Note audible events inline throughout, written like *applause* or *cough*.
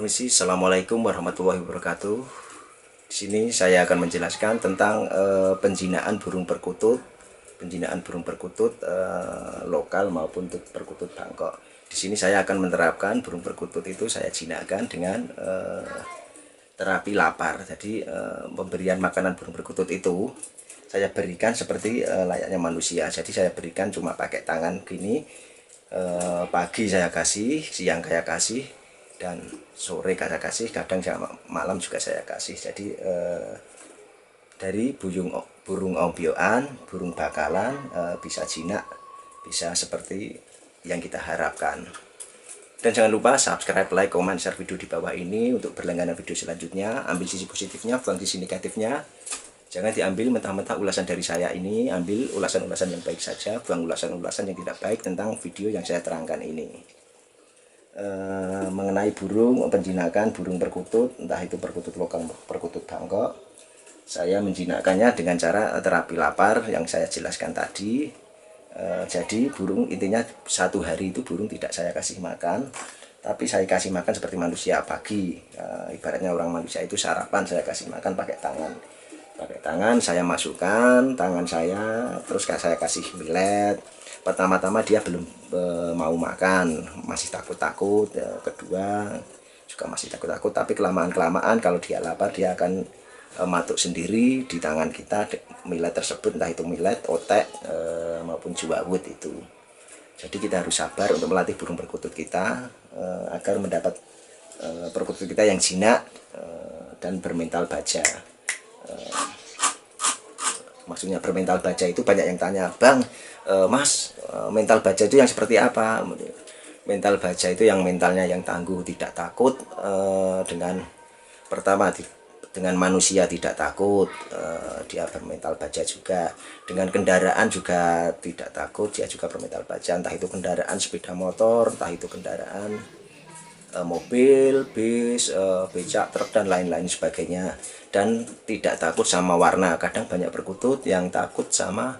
Permisi, Assalamualaikum warahmatullahi wabarakatuh. Di sini saya akan menjelaskan tentang eh, penjinaan burung perkutut, penjinaan burung perkutut eh, lokal maupun perkutut Bangkok. Di sini saya akan menerapkan burung perkutut itu saya jinakan dengan eh, terapi lapar. Jadi pemberian makanan burung perkutut itu saya berikan seperti layaknya manusia. Jadi saya berikan cuma pakai tangan gini. Pagi saya kasih, siang saya kasih, dan sore saya kasih kadang jam malam juga saya kasih. Jadi eh, dari burung burung ombioan burung bakalan eh, bisa jinak bisa seperti yang kita harapkan. Dan jangan lupa subscribe like comment share video di bawah ini untuk berlangganan video selanjutnya. Ambil sisi positifnya buang sisi negatifnya. Jangan diambil mentah-mentah ulasan dari saya ini. Ambil ulasan-ulasan yang baik saja buang ulasan-ulasan yang tidak baik tentang video yang saya terangkan ini e, mengenai burung penjinakan burung perkutut entah itu perkutut lokal perkutut Bangkok. Saya menjinakkannya dengan cara terapi lapar yang saya jelaskan tadi. E, jadi burung intinya satu hari itu burung tidak saya kasih makan. Tapi saya kasih makan seperti manusia pagi. E, ibaratnya orang manusia itu sarapan saya kasih makan pakai tangan pakai tangan saya masukkan tangan saya terus saya kasih millet. Pertama-tama dia belum e, mau makan masih takut-takut ya, kedua juga masih takut-takut tapi kelamaan-kelamaan kalau dia lapar dia akan e, matuk sendiri di tangan kita millet tersebut entah itu millet, otek e, maupun juawut itu. Jadi kita harus sabar untuk melatih burung perkutut kita e, agar mendapat e, perkutut kita yang jinak e, dan bermental baja maksudnya bermental baja itu banyak yang tanya bang e, mas e, mental baja itu yang seperti apa? Mental baja itu yang mentalnya yang tangguh tidak takut e, dengan pertama di, dengan manusia tidak takut e, dia bermental baja juga. Dengan kendaraan juga tidak takut dia juga bermental baja entah itu kendaraan sepeda motor entah itu kendaraan e, mobil bis e, becak truk dan lain-lain sebagainya. Dan tidak takut sama warna. Kadang banyak perkutut yang takut sama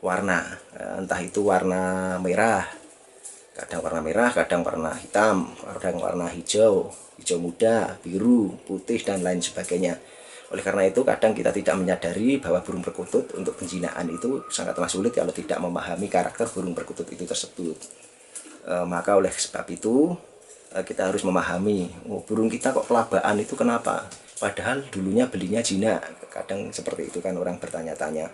warna. Eh, entah itu warna merah. Kadang warna merah kadang warna hitam kadang warna hijau. Hijau muda biru putih dan lain sebagainya. Oleh karena itu kadang kita tidak menyadari bahwa burung perkutut untuk penjinaan itu sangatlah sulit kalau tidak memahami karakter burung perkutut itu tersebut. E, maka oleh sebab itu kita harus memahami oh, burung kita kok kelabaan itu kenapa? Padahal dulunya belinya Cina. Kadang seperti itu kan orang bertanya-tanya.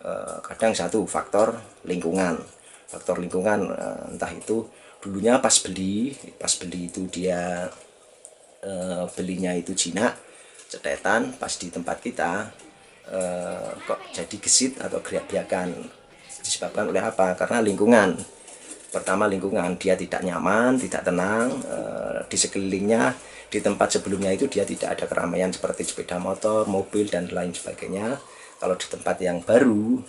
E, kadang satu faktor lingkungan. Faktor lingkungan e, entah itu dulunya pas beli pas beli itu dia belinya itu Cina cetetan pas di tempat kita kok jadi gesit atau geriak-geriakan disebabkan oleh apa? Karena lingkungan pertama lingkungan dia tidak nyaman tidak tenang e, di sekelilingnya di tempat sebelumnya itu dia tidak ada keramaian seperti sepeda motor, mobil dan lain sebagainya. Kalau di tempat yang baru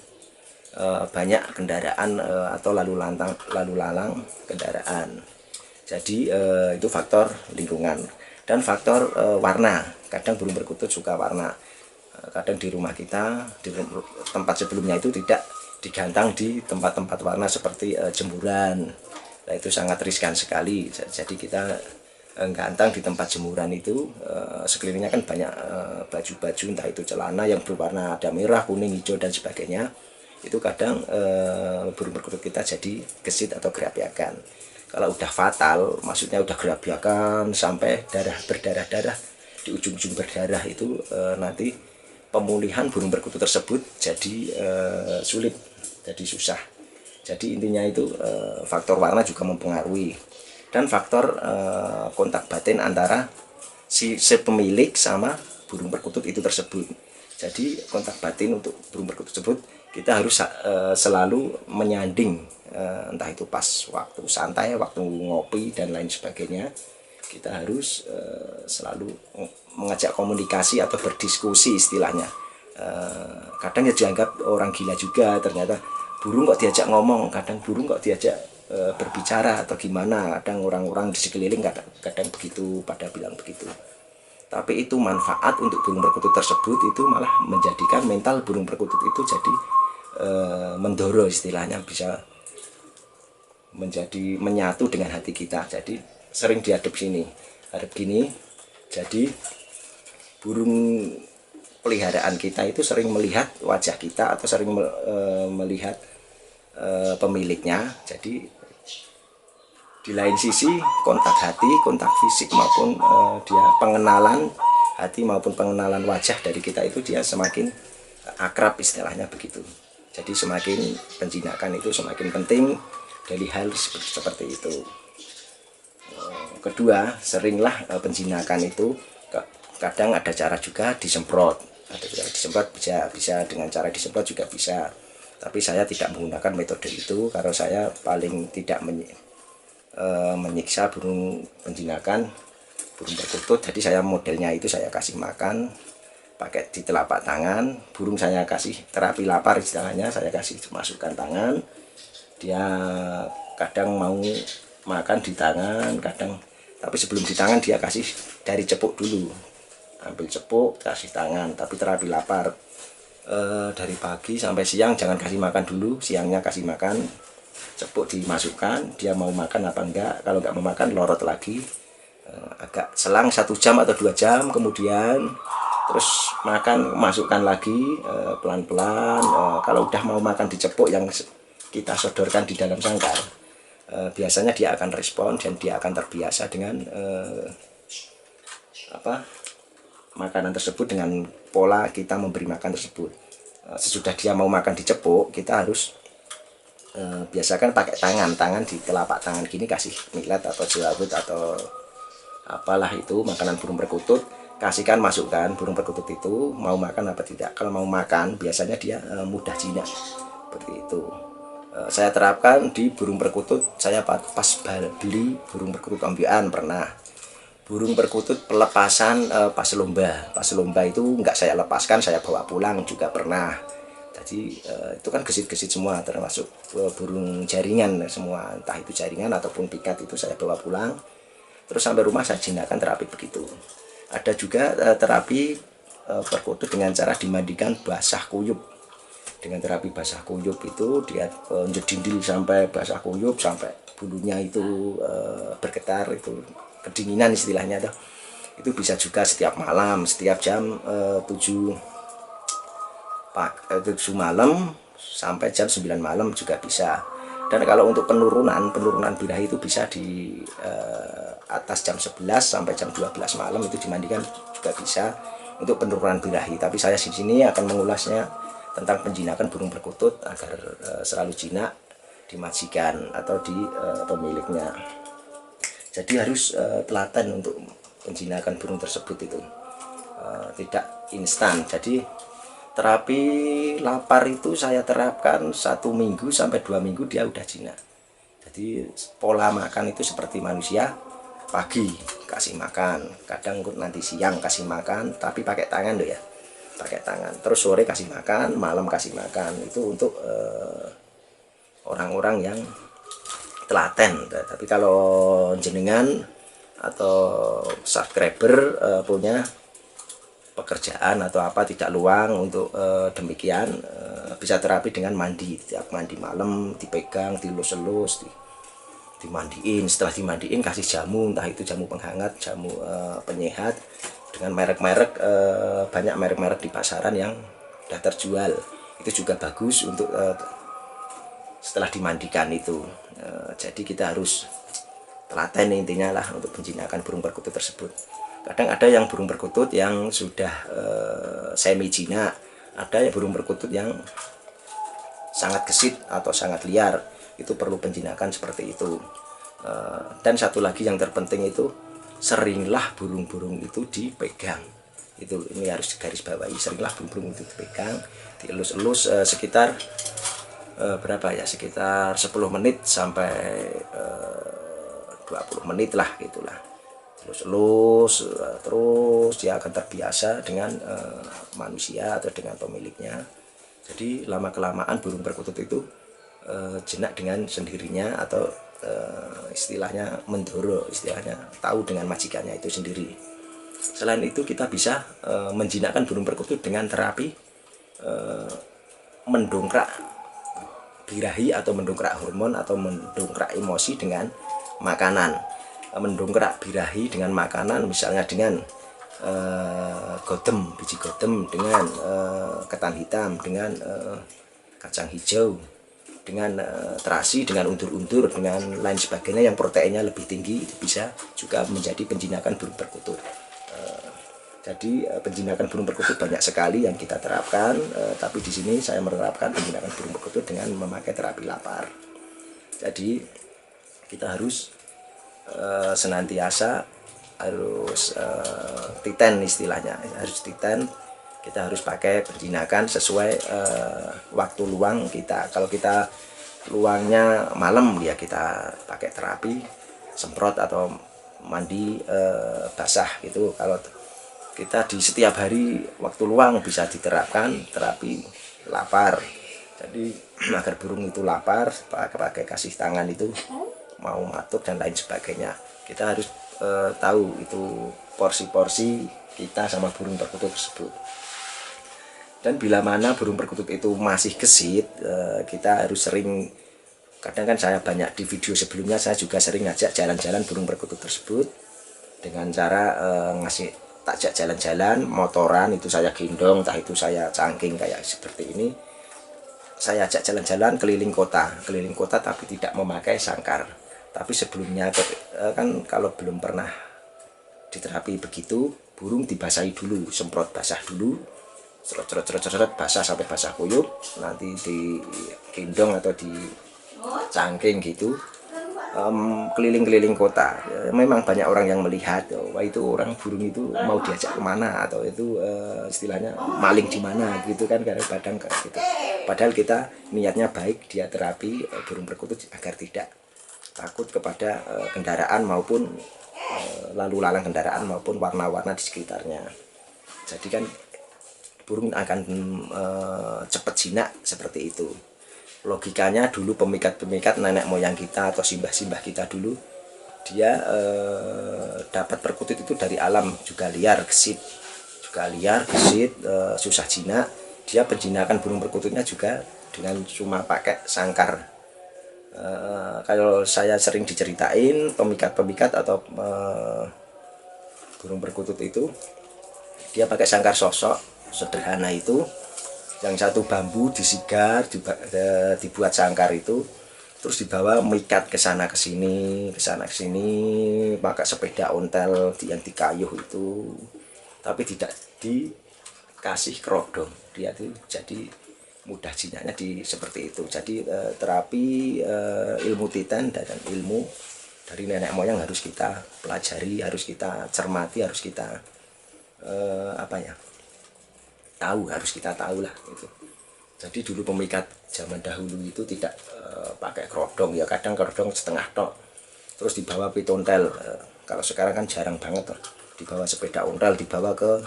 eh, banyak kendaraan eh, atau lalu lantang lalu lalang kendaraan. Jadi eh, itu faktor lingkungan dan faktor warna. Kadang burung perkutut suka warna. Kadang di rumah kita di tempat sebelumnya itu tidak digantang di tempat-tempat warna seperti jemuran. Nah, itu sangat riskan sekali. Jadi kita Eh, gantang di tempat jemuran itu uh, sekelilingnya kan banyak baju-baju uh, entah itu celana yang berwarna ada merah, kuning, hijau dan sebagainya itu kadang uh, burung perkutut kita jadi gesit atau gerabiakan kalau udah fatal maksudnya udah gerabiakan sampai darah berdarah-darah di ujung-ujung berdarah itu uh, nanti pemulihan burung perkutut tersebut jadi uh, sulit jadi susah jadi intinya itu uh, faktor warna juga mempengaruhi dan faktor uh, kontak batin antara si, si pemilik sama burung perkutut itu tersebut. Jadi kontak batin untuk burung perkutut tersebut kita harus uh, selalu menyanding uh, entah itu pas waktu santai, waktu ngopi dan lain sebagainya. Kita harus uh, selalu mengajak komunikasi atau berdiskusi istilahnya. Uh, kadang ya dianggap orang gila juga ternyata burung kok diajak ngomong, kadang burung kok diajak e, berbicara atau gimana kadang orang-orang di sekeliling kadang, kadang begitu pada bilang begitu tapi itu manfaat untuk burung perkutut tersebut itu malah menjadikan mental burung perkutut itu jadi e, mendoro istilahnya bisa menjadi menyatu dengan hati kita jadi sering diadep sini. Harap gini jadi burung peliharaan kita itu sering melihat wajah kita atau sering e, melihat e, pemiliknya. Jadi di lain sisi kontak hati kontak fisik maupun e, dia pengenalan hati maupun pengenalan wajah dari kita itu dia semakin akrab istilahnya begitu. Jadi semakin penjinakan itu semakin penting dari hal seperti itu kedua seringlah penjinakan itu kadang ada cara juga disemprot. Ada cara disemprot bisa bisa dengan cara disemprot juga bisa. Tapi saya tidak menggunakan metode itu karena saya paling tidak menyi, e, menyiksa burung penjinakan burung perkutut jadi saya modelnya itu saya kasih makan pakai di telapak tangan. Burung saya kasih terapi lapar istilahnya saya kasih masukkan tangan. Dia kadang mau makan di tangan kadang tapi sebelum di tangan dia kasih dari cepuk dulu. Ambil cepuk kasih tangan tapi terapi lapar. E, dari pagi sampai siang jangan kasih makan dulu siangnya kasih makan. Cepuk dimasukkan dia mau makan apa enggak. Kalau enggak mau makan lorot lagi. E, agak selang satu jam atau dua jam kemudian. Terus makan masukkan lagi eh, pelan-pelan. E, kalau udah mau makan di cepuk yang kita sodorkan di dalam sangkar e, biasanya dia akan respon dan dia akan terbiasa dengan e, apa makanan tersebut dengan pola kita memberi makan tersebut. Eh, sesudah dia mau makan dicepuk kita harus eh, biasakan pakai tangan. Tangan di telapak tangan gini kasih milet atau jelabut atau apalah itu makanan burung perkutut. Kasihkan masukkan burung perkutut itu mau makan apa tidak. Kalau mau makan biasanya dia eh, mudah jinak. Seperti itu. eh, saya terapkan di burung perkutut. Saya pas beli burung perkutut ambian pernah. Burung perkutut pelepasan uh, pas lomba. Pas lomba itu nggak saya lepaskan saya bawa pulang juga pernah. Jadi uh, itu kan gesit-gesit semua termasuk uh, burung jaringan semua. Entah itu jaringan ataupun pikat itu saya bawa pulang. Terus sampai rumah saya jinakan terapi begitu. Ada juga uh, terapi uh, perkutut dengan cara dimandikan basah kuyup dengan terapi basah kuyup itu dia uh, jedindil sampai basah kuyup sampai bulunya itu uh, bergetar itu kedinginan istilahnya tuh itu bisa juga setiap malam setiap jam eh, 7 pak eh, 7 malam sampai jam 9 malam juga bisa. Dan kalau untuk penurunan penurunan birahi itu bisa di eh, atas jam 11 sampai jam 12 malam itu dimandikan juga bisa untuk penurunan birahi. Tapi saya di sini akan mengulasnya tentang penjinakan burung perkutut agar eh, selalu jinak dimajikan atau di eh, pemiliknya jadi harus uh, telaten untuk menjinakkan burung tersebut itu. Uh, tidak instan. Jadi terapi lapar itu saya terapkan satu minggu sampai dua minggu dia udah jinak. Jadi pola makan itu seperti manusia pagi kasih makan kadang nanti siang kasih makan tapi pakai tangan loh ya pakai tangan. Terus sore kasih makan malam kasih makan. Itu untuk eh, orang-orang uh, yang telaten. Tapi kalau jenengan atau subscriber uh, punya pekerjaan atau apa tidak luang untuk uh, demikian uh, bisa terapi dengan mandi. Tiap mandi malam dipegang dilus-elus di, dimandiin. Setelah dimandiin kasih jamu. Entah itu jamu penghangat jamu uh, penyehat dengan merek-merek uh, banyak merek-merek di pasaran yang sudah terjual. Itu juga bagus untuk uh, setelah dimandikan itu. E, jadi kita harus telaten intinya lah untuk menjinakkan burung perkutut tersebut. Kadang ada yang burung perkutut yang sudah e, semi jinak ada yang burung perkutut yang sangat gesit atau sangat liar. Itu perlu penjinakan seperti itu. E, dan satu lagi yang terpenting itu seringlah burung-burung itu dipegang. Itu ini harus garis bawahi seringlah burung-burung itu dipegang dielus-elus e, sekitar uh, berapa ya sekitar 10 menit sampai uh, 20 menit lah gitulah. Terus lus uh, terus dia akan terbiasa dengan uh, manusia atau dengan pemiliknya. Jadi lama kelamaan burung perkutut itu uh, jenak dengan sendirinya atau uh, istilahnya mendoro istilahnya tahu dengan majikannya itu sendiri. Selain itu kita bisa uh, menjinakkan burung perkutut dengan terapi uh, mendongkrak birahi atau mendongkrak hormon atau mendongkrak emosi dengan makanan. Eh, mendongkrak birahi dengan makanan misalnya dengan eh, godem biji godem dengan eh, ketan hitam dengan eh, kacang hijau dengan eh, terasi dengan undur-undur dengan lain sebagainya yang proteinnya lebih tinggi itu bisa juga menjadi penjinakan burung perkutut. Eh, jadi eh, penjinakan burung perkutut banyak sekali yang kita terapkan eh, tapi di sini saya menerapkan penjinakan burung perkutut dengan memakai terapi lapar. Jadi kita harus eh, senantiasa harus eh, titen istilahnya harus titen kita harus pakai penjinakan sesuai eh, waktu luang kita. Kalau kita luangnya malam ya kita pakai terapi semprot atau mandi eh, basah gitu. Kalau kita di setiap hari waktu luang bisa diterapkan terapi lapar. Jadi *clears throat* agar burung itu lapar pakai pakai kasih tangan itu mau matuk dan lain sebagainya. Kita harus eh, tahu itu porsi-porsi kita sama burung perkutut tersebut dan bila mana burung perkutut itu masih gesit eh, kita harus sering kadang kan saya banyak di video sebelumnya saya juga sering ngajak jalan-jalan burung perkutut tersebut dengan cara eh, ngasih takjak jalan-jalan motoran itu saya gendong entah itu saya cangking kayak seperti ini. Saya ajak jalan-jalan keliling kota keliling kota tapi tidak memakai sangkar. Tapi sebelumnya eh, kan kalau belum pernah diterapi begitu burung dibasahi dulu semprot basah dulu cerot cerot cerot cerot basah sampai basah kuyup. Nanti digendong atau di cangking gitu. Keliling-keliling kota. Ya, memang banyak orang yang melihat oh, wah itu orang burung itu mau diajak ke mana atau itu eh, istilahnya maling di mana gitu kan karena kayak gitu. Padahal kita niatnya baik dia terapi eh, burung perkutut agar tidak takut kepada eh, kendaraan maupun eh, lalu lalang kendaraan maupun warna-warna di sekitarnya. Jadi kan burung akan eh, cepat jinak seperti itu. Logikanya dulu pemikat-pemikat nenek moyang kita atau simbah-simbah kita dulu dia eh, dapat perkutut itu dari alam juga liar gesit. Juga liar gesit eh, susah jinak. Dia penjinakan burung perkututnya juga dengan cuma pakai sangkar. Eh, kalau saya sering diceritain pemikat-pemikat atau eh, burung perkutut itu dia pakai sangkar sosok sederhana itu. Yang satu bambu disigar eh, dibuat sangkar itu terus dibawa mikat ke sana ke sini ke sana ke sini pakai sepeda ontel yang dikayuh itu. Tapi tidak dikasih kerodong dia tuh jadi mudah jinaknya di seperti itu. Jadi eh, terapi eh, ilmu titan dan ilmu dari nenek moyang harus kita pelajari harus kita cermati harus kita apa ya tahu harus kita tahu lah gitu. Jadi dulu pemikat zaman dahulu itu tidak eh, pakai kerodong ya kadang kerodong setengah tok terus dibawa pitontel Eh, kalau sekarang kan jarang banget tuh dibawa sepeda ontel dibawa ke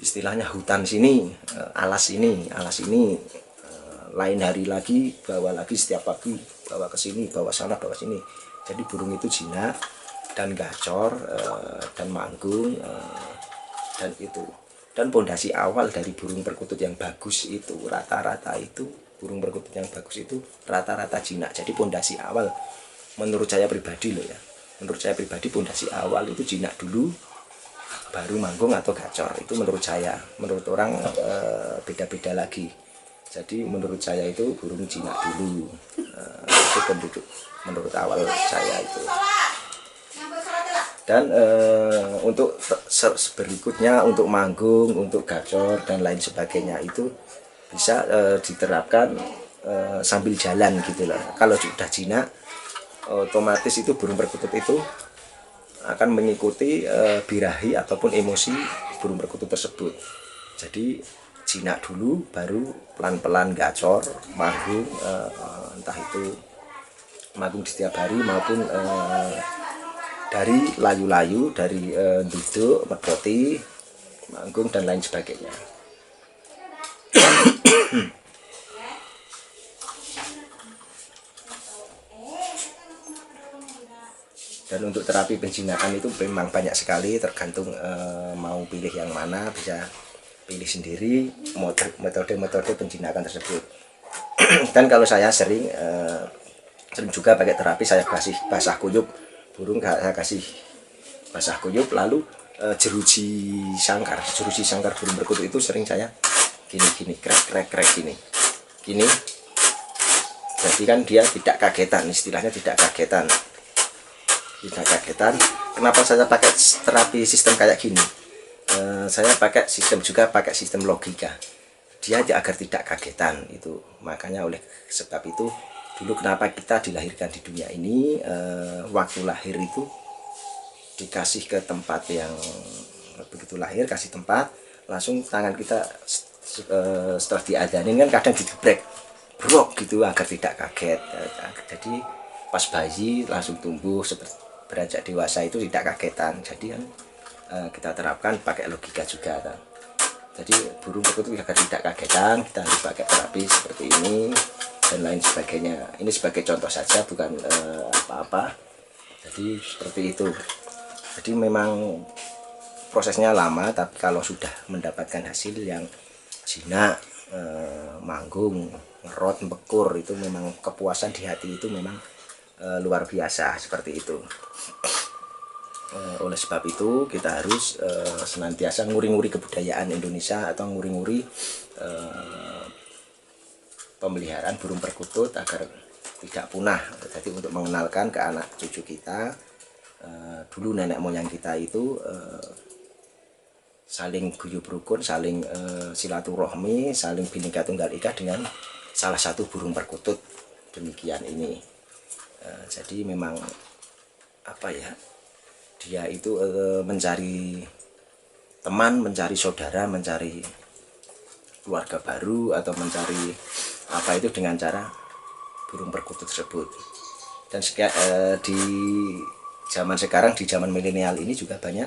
istilahnya hutan sini eh, alas ini alas ini lain hari lagi bawa lagi setiap pagi bawa ke sini bawa sana bawa sini. Jadi burung itu jinak dan gacor dan manggung dan itu dan pondasi awal dari burung perkutut yang bagus itu rata-rata itu burung perkutut yang bagus itu rata-rata jinak. Jadi pondasi awal menurut saya pribadi loh ya. Menurut saya pribadi pondasi awal itu jinak dulu baru manggung atau gacor. Itu menurut saya. Menurut orang eh, beda-beda lagi. Jadi menurut saya itu burung jinak dulu. Eh, itu penduduk menurut awal saya itu. Dan eh, untuk berikutnya untuk manggung untuk gacor dan lain sebagainya itu bisa eh, diterapkan eh, sambil jalan gitu loh. Kalau sudah jinak otomatis itu burung perkutut itu akan mengikuti eh, birahi ataupun emosi burung perkutut tersebut. Jadi jinak dulu baru pelan-pelan gacor manggung eh, entah itu manggung setiap hari maupun eh, dari layu-layu dari eh, duduk merpoti manggung dan lain sebagainya. Dan untuk terapi penjinakan itu memang banyak sekali tergantung eh, mau pilih yang mana bisa pilih sendiri metode-metode penjinakan tersebut. Dan kalau saya sering eh, sering juga pakai terapi saya kasih basah kuyup burung saya kasih basah kuyup. Lalu eh, jeruji sangkar. Jeruji sangkar burung perkutut itu sering saya gini gini krek krek krek gini. Gini. Jadi kan dia tidak kagetan istilahnya tidak kagetan. Tidak kagetan. Kenapa saya pakai terapi sistem kayak gini? Eh, saya pakai sistem juga pakai sistem logika. Dia agar tidak kagetan itu. Makanya oleh sebab itu dulu kenapa kita dilahirkan di dunia ini eh, waktu lahir itu dikasih ke tempat yang begitu lahir kasih tempat langsung tangan kita eh, setelah diadanin kan kadang digebrek brok gitu agar tidak kaget Eh, jadi pas bayi langsung tumbuh seperti beranjak dewasa itu tidak kagetan. Jadi kan kita terapkan pakai logika juga kan. Jadi burung perkutut agar tidak kagetan kita harus pakai terapi seperti ini dan lain sebagainya. Ini sebagai contoh saja bukan eh, apa-apa. Jadi seperti itu. Jadi memang prosesnya lama tapi kalau sudah mendapatkan hasil yang jinak eh, manggung ngerot bekur itu memang kepuasan di hati itu memang eh, luar biasa seperti itu. Eh, oleh sebab itu kita harus senantiasa nguri-nguri kebudayaan Indonesia atau nguri-nguri pemeliharaan burung perkutut agar tidak punah. Jadi untuk mengenalkan ke anak cucu kita eh, dulu nenek moyang kita itu eh, saling guyup rukun saling eh, silaturahmi saling bineka tunggal ika dengan salah satu burung perkutut demikian ini. Jadi memang apa ya dia itu mencari teman, mencari saudara, mencari keluarga baru atau mencari apa itu dengan cara burung perkutut tersebut. Dan eh, di zaman sekarang di zaman milenial ini juga banyak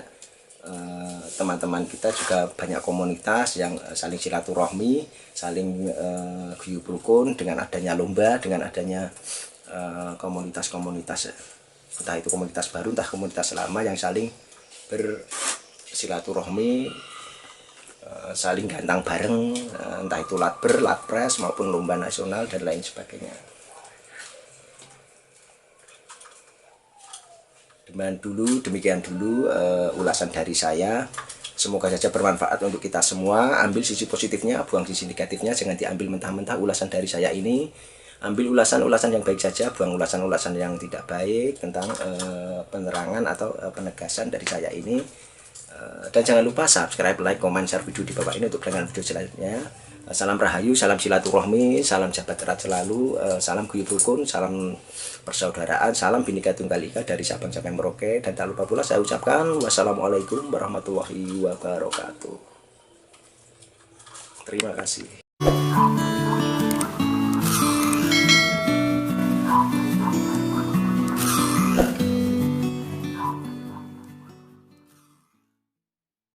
eh, teman-teman kita juga banyak komunitas yang eh, saling silaturahmi, saling eh, guyup rukun dengan adanya lomba, dengan adanya eh, komunitas-komunitas entah itu komunitas baru entah komunitas lama yang saling bersilaturahmi saling gantang bareng eh, entah itu latber, latpres maupun lomba nasional dan lain sebagainya. Demikian dulu demikian dulu eh, ulasan dari saya. Semoga saja bermanfaat untuk kita semua. Ambil sisi positifnya buang sisi negatifnya jangan diambil mentah-mentah ulasan dari saya ini. Ambil ulasan-ulasan yang baik saja buang ulasan-ulasan yang tidak baik tentang eh, penerangan atau eh, penegasan dari saya ini. Eh, dan jangan lupa subscribe like comment share video di bawah ini untuk dengan video selanjutnya. Eh, salam rahayu salam silaturahmi salam jabat erat selalu eh, salam guyub rukun salam persaudaraan salam bineka tunggal ika dari Sabang sampai Merauke. Dan tak lupa pula saya ucapkan wassalamualaikum warahmatullahi wabarakatuh. Terima kasih